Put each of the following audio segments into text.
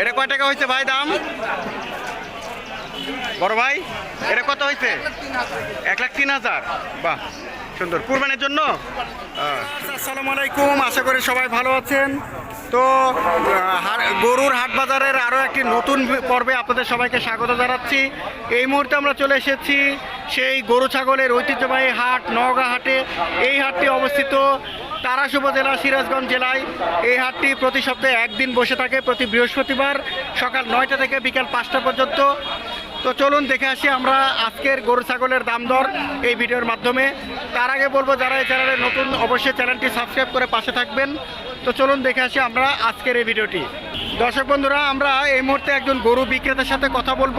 এটা কয় টাকা হয়েছে ভাই দাম? বড় ভাই, এটা কত হয়েছে? এক লাখ তিন হাজার। বাহ, সুন্দর। কুরবানির জন্য? আসসালামু আলাইকুম, আশা করি সবাই ভালো আছেন। তো গরুর হাট বাজারের আরও একটি নতুন পর্বে আপনাদের সবাইকে স্বাগত জানাচ্ছি। এই মুহূর্তে আমরা চলে এসেছি সেই গরু ছাগলের ঐতিহ্যবাহী হাট, নওগাঁ হাটে। এই হাটটি অবস্থিত তারাস উপজেলা সিরাজগঞ্জ জেলায় এই হাটটি প্রতি সপ্তাহে একদিন বসে থাকে প্রতি বৃহস্পতিবার সকাল নয়টা থেকে বিকাল পাঁচটা পর্যন্ত। তো চলুন দেখে আসি আমরা আজকের গরু ছাগলের দাম দর এই ভিডিওর মাধ্যমে। তার আগে বলব, যারা এই চ্যানেলে নতুন, অবশ্যই চ্যানেলটি সাবস্ক্রাইব করে পাশে থাকবেন। তো চলুন দেখে আসি আমরা আজকের এই ভিডিওটি। দর্শক বন্ধুরা, আমরা এই মুহূর্তে একজন গরু বিক্রেতার সাথে কথা বলব।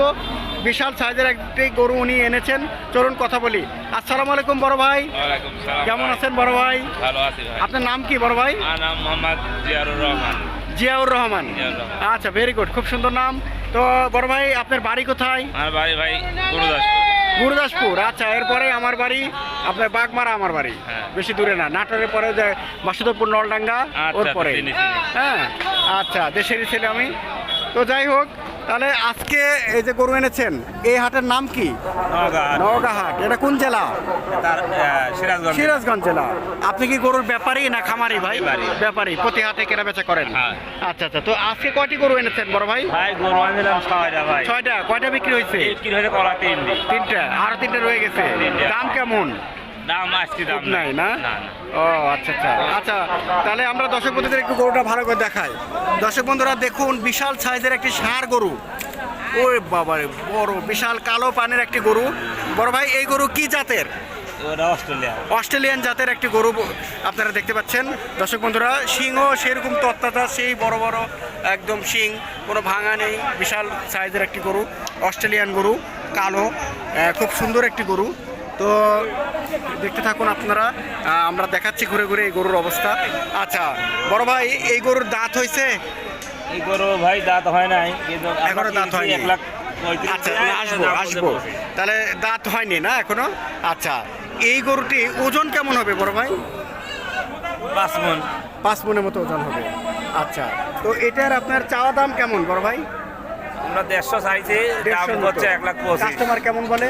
বিশাল সাইজের একটি গরু উনি এনেছেন। চলুন কথা বলি। আসসালামু আলাইকুম বড় ভাই। কেমন আছেন বড় ভাই? ভালো আছি আপনার নাম কি বড় ভাই? নাম মোহাম্মদ জিয়ারুর রহমান। জিয়াউর রহমান। আচ্ছা ভেরি গুড খুব সুন্দর নাম। তো বড় ভাই আপনার বাড়ি কোথায়? আমার বাড়ি ভাই গুরুদাসপুর। গুরুদাসপুর আচ্ছা এরপরে আমার বাড়ি আপনার বাগমারা আমার বাড়ি। হ্যাঁ। বেশি দূরে না নাটোরের পরে যে বাসুদেবপুর নলডাঙ্গা আচ্ছা, ওর পরে। চিনি। হ্যাঁ আচ্ছা দেশেরই ছেলে আমি। তো যাই হোক তাহলে আজকে এই যে গরু এনেছেন এই হাটের নাম কি? নওগাঁ। হাট। এটা কোন জেলা? সিরাজগঞ্জ। সিরাজগঞ্জ জেলা। আপনি কি গরুর ব্যাপারী না খামারি ভাই? ব্যাপারী। প্রতি হাতে কেনা বেচা করেন? হ্যাঁ। আচ্ছা আচ্ছা। তো আজকে কয়টি গরু এনেছেন বড় ভাই? ভাই গরু ছয়টা ভাই। ছয়টা। কয়টা বিক্রি হয়েছে? কি হয়েছে কলা তিনটি। আরও তিনটা রয়ে গেছে। দাম কেমন? দাম আজকে দাম নাই না? না ও আচ্ছা আচ্ছা। আচ্ছা তাহলে আমরা দর্শক বন্ধুদের একটু গরুটা ভালো করে দেখাই। দর্শক বন্ধুরা দেখুন বিশাল সাইজের একটি ষাঁড় গরু। ওরে বাবারে বড় বিশাল কালো পানের একটি গরু। বড় ভাই এই গরু কি জাতের? অস্ট্রেলিয়ান। জাতের একটি গরু আপনারা দেখতে পাচ্ছেন। দর্শক বন্ধুরা শিংও সেরকম তত্ত্বাটা সেই বড় বড় একদম শিং কোনো ভাঙা নেই বিশাল সাইজের একটি গরু অস্ট্রেলিয়ান গরু কালো খুব সুন্দর একটি গরু। তো দেখতে থাকুন আপনারা। আমরা দেখাচ্ছি ঘুরে ঘুরে এই গরুর অবস্থা। আচ্ছা বড় ভাই এই গরুর দাঁত হয়েছে? এই গরু ভাই দাঁত হয় নাই এখনও দাঁত হয়নি। এক লাখ আচ্ছা আসব আসব। তাহলে দাঁত হয়নি না এখনও? আচ্ছা এই গরুটি ওজন কেমন হবে বড় ভাই? পাঁচ মন। পাঁচ মনের মতো ওজন হবে। আচ্ছা তো এটার আপনার চাওয়া দাম কেমন বড় ভাই? আমরা দেড়শো চাইছি দাম হচ্ছে এক লাখ পঁচিশ। কাস্টমার কেমন বলে?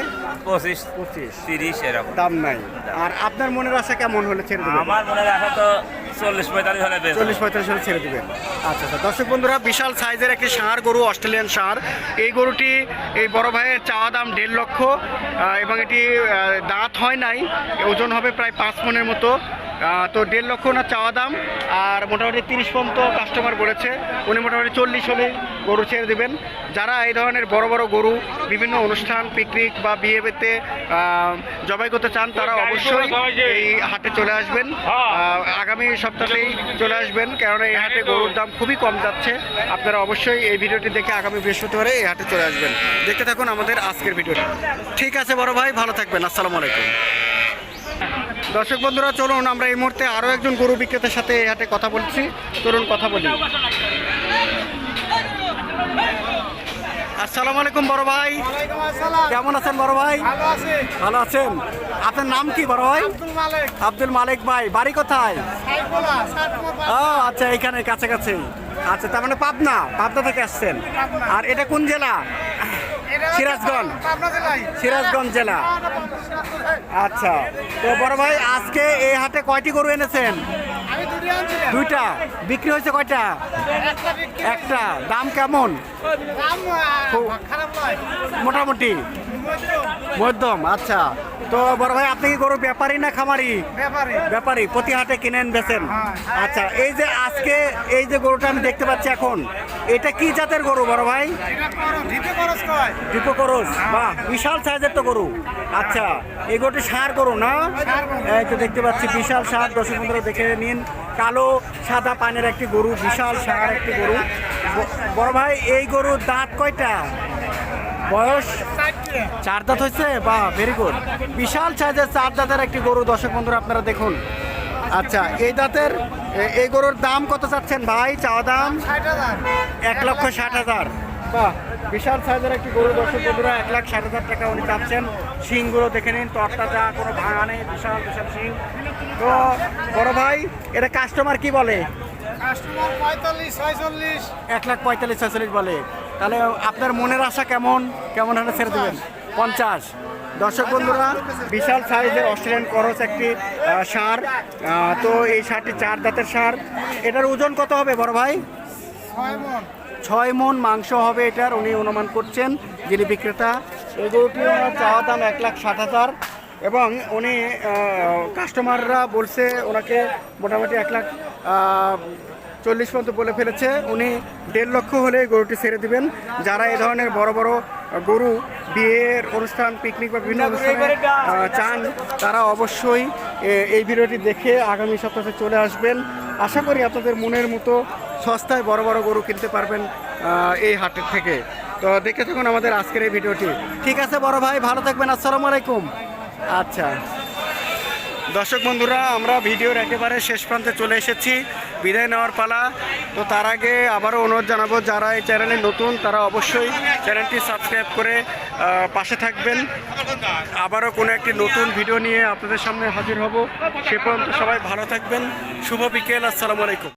পঁচিশ পঁচিশ। তিরিশ এরকম। দাম নাই। আর আপনার মনের আশা কেমন হলে ছেড়ে দেবেন? আমার মনে রাখা তো চল্লিশ পঁয়তাল্লিশ হলে চল্লিশ পঁয়তাল্লিশ হলে ছেড়ে দেবেন। আচ্ছা আচ্ছা। দর্শক বন্ধুরা বিশাল সাইজের একটি ষাঁড় গরু অস্ট্রেলিয়ান ষাঁড়। এই গরুটি এই বড় ভাইয়ের চাওয়া দাম দেড় লক্ষ এবং এটি দাঁত হয় নাই ওজন হবে প্রায় পাঁচ মনের মতো। তো দেড় লক্ষ না চাওয়া দাম আর মোটামুটি তিরিশ পর্যন্ত কাস্টমার বলেছে উনি মোটামুটি চল্লিশ হলে গরু ছেড়ে দেবেন। যারা এই ধরনের বড় বড় গরু বিভিন্ন অনুষ্ঠান পিকনিক বা বিয়ে বেতে জবাই করতে চান তারা অবশ্যই এই হাটে চলে আসবেন। আগামী সপ্তাহেই চলে আসবেন কেননা এই হাটে গরুর দাম খুবই কম যাচ্ছে। আপনারা অবশ্যই এই ভিডিওটি দেখে আগামী বৃহস্পতিবারে এই হাটে চলে আসবেন। দেখতে থাকুন আমাদের আজকের ভিডিওটি। ঠিক আছে বড় ভাই ভালো থাকবেন। আসসালামু আলাইকুম। দর্শক বন্ধুরা চলুন আমরা এই মুহূর্তে আরও একজন গরু বিক্রেতার সাথে এই হাটে কথা বলছি। চলুন কথা বলি। আসসালামু আলাইকুম বড় ভাই। কেমন আছেন বড় ভাই? ভালো আছেন? আপনার নাম কি বড় ভাই? আব্দুল মালিক। ভাই। বাড়ি কোথায়? ও আচ্ছা এখানে কাছাকাছি। আচ্ছা তার মানে পাবনা পাবনা থেকে আসছেন। আর এটা কোন জেলা? সিরাজগঞ্জ। সিরাজগঞ্জ জেলা। আচ্ছা তো বড় ভাই আজকে এই হাটে কয়টি গরু এনেছেন? দুইটা। বিক্রি হয়েছে কয়টা? একটা। দাম কেমন? মোটামুটি। মধ্যম আচ্ছা। তো বড় ভাই আপনি কি গরু ব্যাপারী না খামারি? ব্যাপারে। প্রতি হাটে কিনেন বেচেন? হ্যাঁ। আচ্ছা এই যে আজকে এই যে গরুটা আমি দেখতে পাচ্ছি এখন এটা কি জাতের গরু বড় ভাই? দুটো করস বাহ বিশাল সাইজের তো গরু। আচ্ছা এই গরুটি সার গরু না? এই তো দেখতে পাচ্ছি বিশাল সার দর্শক বন্ধুরা দেখে নিন। কালো সাদা পানের একটি গরু বিশাল সার একটি গরু। বড় ভাই এই গরুর দাঁত কয়টা? বয়স? চার দাঁত হয়েছে? বাহ ভেরি গুড বিশাল সাইজের চার দাঁতের একটি গরু। দর্শক বন্ধুরা আপনারা দেখুন। আচ্ছা এই দাঁতের এই গরুর দাম কত চাচ্ছেন ভাই? চাওয়া দাম? এক লক্ষ ষাট হাজার। বাহ বিশাল সাইজের একটি গরু। দর্শক বন্ধুরা এক লাখ ষাট হাজার টাকা উনি চাচ্ছেন। শিংগুলো দেখে নিন তরতাজা কোনো ভাঙা নেই বিশাল বিশাল শিং। তো বড় ভাই এটা কাস্টমার কি বলে? কাস্টমার পঁয়তাল্লিশ ছয়চল্লিশ। এক লাখ পঁয়তাল্লিশ ছয়চল্লিশ বলে। তাহলে আপনার মনের আশা কেমন? কেমন হলে ছেড়ে দেবেন? পঞ্চাশ। দর্শক বন্ধুরা বিশাল সাইজের অস্ট্রেলিয়ান করস একটি সার। তো এই সারটি চার দাঁতের সার। এটার ওজন কত হবে বড় ভাই? ছয় মন। মাংস হবে এটার উনি অনুমান করছেন যিনি বিক্রেতা। এই গরুটি ওনার চাওয়া দাম এক লাখ ষাট হাজার। এবং উনি কাস্টমাররা বলছে ওনাকে মোটামুটি এক লাখ চল্লিশ পর্যন্ত বলে ফেলেছে। উনি দেড় লক্ষ হলে গরুটি ছেড়ে দিবেন। যারা এই ধরনের বড় বড় গরু বিয়ের অনুষ্ঠান পিকনিক বা বিভিন্ন অনুষ্ঠানে চান তারা অবশ্যই এই ভিডিওটি দেখে আগামী সপ্তাহে চলে আসবেন। আশা করি আপনাদের মনের মতো সস্তায় বড় বড় গরু কিনতে পারবেন এই হাটের থেকে। তো দেখে থাকুন আমাদের আজকের এই ভিডিওটি। ঠিক আছে বড় ভাই ভালো থাকবেন আসসালামু আলাইকুম। আচ্ছা। দর্শক বন্ধুরা আমরা ভিডিওর একেবারে শেষ প্রান্তে চলে এসেছি। বিদায় নেওয়ার পালা। তো তার আগে আবারও অনুরোধ জানাব, যারা এই চ্যানেলে নতুন, তারা অবশ্যই চ্যানেলটি সাবস্ক্রাইব করে পাশে থাকবেন। আবারও কোনো একটি নতুন ভিডিও নিয়ে আপনাদের সামনে হাজির হব। সে পর্যন্ত সবাই ভালো থাকবেন। শুভ বিকেল, আসসালামু আলাইকুম।